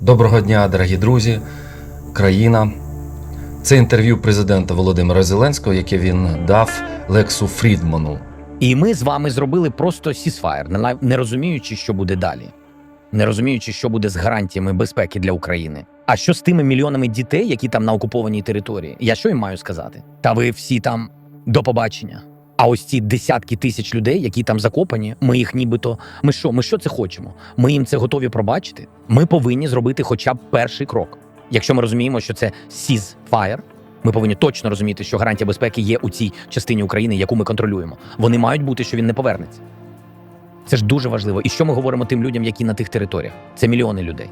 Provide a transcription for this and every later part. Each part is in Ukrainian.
Доброго дня, дорогі друзі, країна. Це інтерв'ю президента Володимира Зеленського, яке він дав Лексу Фрідману. І ми з вами зробили просто сісфаєр, не, розуміючи, що буде далі, не розуміючи, що буде з гарантіями безпеки для України. А що з тими мільйонами дітей, які там на окупованій території? Я що їм маю сказати? Та ви всі там до побачення. А ось ці десятки тисяч людей, які там закопані, ми їх нібито. Ми що? Ми що це хочемо? Ми їм це готові пробачити. Ми повинні зробити хоча б перший крок. Якщо ми розуміємо, що це ceasefire, ми повинні точно розуміти, що гарантія безпеки є у цій частині України, яку ми контролюємо. Вони мають бути, що він не повернеться. Це ж дуже важливо. І що ми говоримо тим людям, які на тих територіях? Це мільйони людей.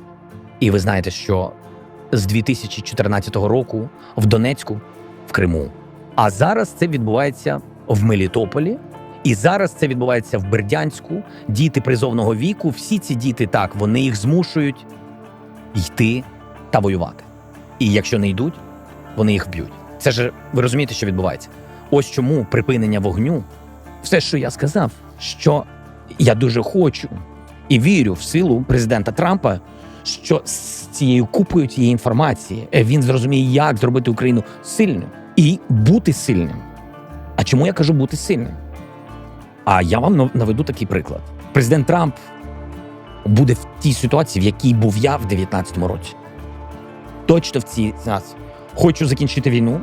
І ви знаєте, що з 2014 року в Донецьку, в Криму. А зараз це відбувається в Мелітополі. І зараз це відбувається в Бердянську. Діти призовного віку. Всі ці діти так, вони їх змушують йти та воювати. І якщо не йдуть, вони їх б'ють. Це ж ви розумієте, що відбувається. Ось чому припинення вогню, все, що я сказав, що я дуже хочу і вірю в силу президента Трампа, що з цією купою цієї інформації е, він зрозуміє, як зробити Україну сильною і бути сильним. А чому я кажу бути сильним? А я вам наведу такий приклад: президент Трамп буде в тій ситуації, в якій був я в 2019 році. Точно в цій ситуації. Хочу закінчити війну.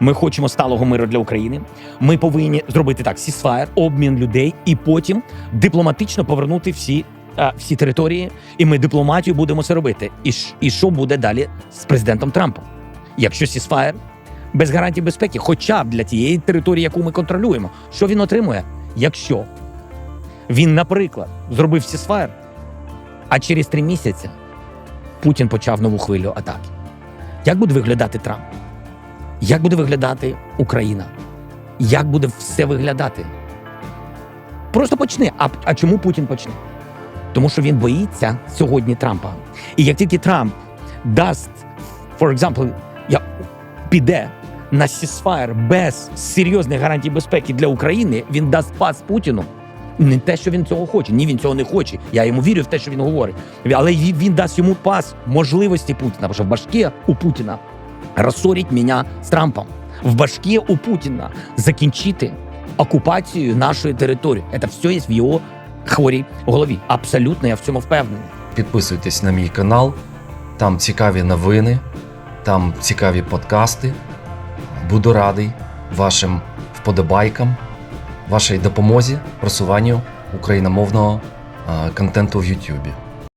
Ми хочемо сталого миру для України. Ми повинні зробити так: сісфаєр, обмін людей, і потім дипломатично повернути всі, а, всі території. І ми дипломатію будемо це робити. І, і що буде далі з президентом Трампом? Якщо сісфаєр без гарантій безпеки, хоча б для тієї території, яку ми контролюємо, що він отримує? Якщо він, наприклад, зробив сісфаєр, а через три місяці Путін почав нову хвилю атаки. Як буде виглядати Трамп? Як буде виглядати Україна? Як буде все виглядати? Просто почни. А, а чому Путін почне? Тому що він боїться сьогодні Трампа. І як тільки Трамп дасть, for example, я, піде на сісфаєр без серйозних гарантій безпеки для України, він дасть пас Путіну. Не те, що він цього хоче. Ні, він цього не хоче. Я йому вірю в те, що він говорить. Але він, дасть йому пас можливості Путіна, тому що в башке у Путіна розсорить мене з Трампом. В башке у Путіна закінчити окупацію нашої території. Це все є в його хворій голові. Абсолютно, я в цьому впевнений. Підписуйтесь на мій канал, там цікаві новини, там цікаві подкасти. Буду радий вашим вподобайкам, вашій допомозі просуванню україномовного е, контенту в YouTube.